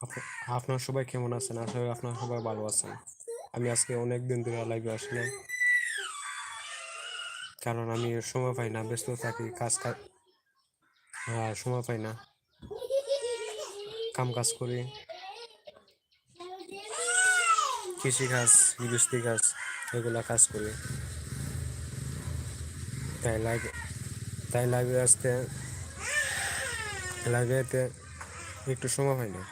Up- আপনারা সবাই কেমন আছেন? আশা করি আপনার সবাই ভালো আছেন। আমি আজকে অনেক দিন ধরে লাইভে আসলে কারণ আমি সময় পাই না ব্যস্ত থাকি কাজ কাজ হ্যাঁ, সময় পাই না। কাম কাজ করি। কৃষি কাজ গৃহস্থী কাজ এগুলা কাজ করি। তাই লাইভে তাই লাইভে আসতে লাইভে একটু সময় পাই না।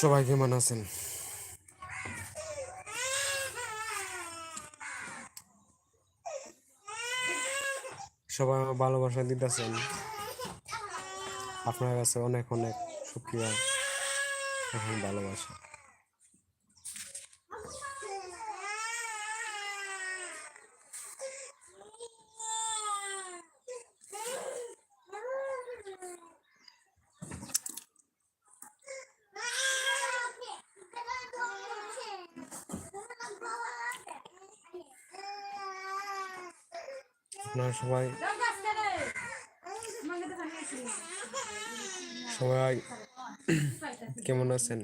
সবাই কেমন আছেন। সবাই আমার ভালোবাসা দিতেছেন। আপনার কাছে অনেক অনেক সুক্রিয়া এখন ভালোবাসা। আপনারা সবাই সবাই কেমন আছেন?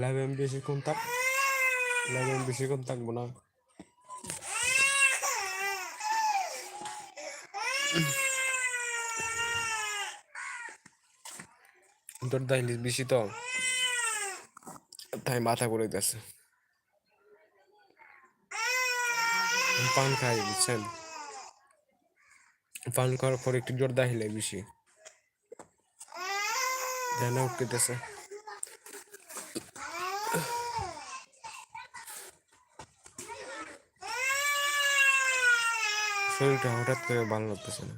লাইভে আমি বেশিক্ষণ থাক লাইভে আমি বেশিক্ষণ থাকব না তোর দাইলিস বেশি তো তাই মাথা করে দিতেছে পান খাই বুঝছেন পান করার পর একটু জোর দাহিলে বেশি। ধ্যানে উঠতেছে শরীরটা হঠাৎ করে ভালো লাগতেছে না।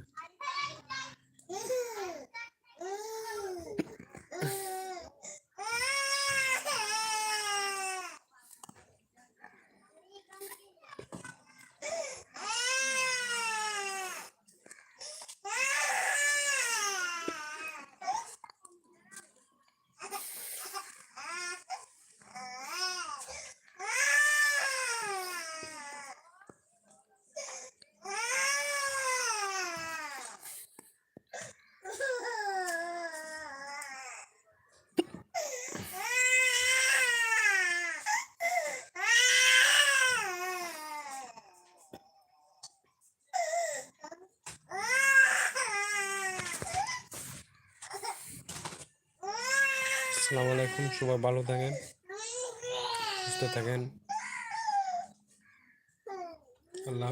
আসসালামু আলাইকুম সবাই ভালো থাকেন সুস্থ থাকেন আল্লাহ।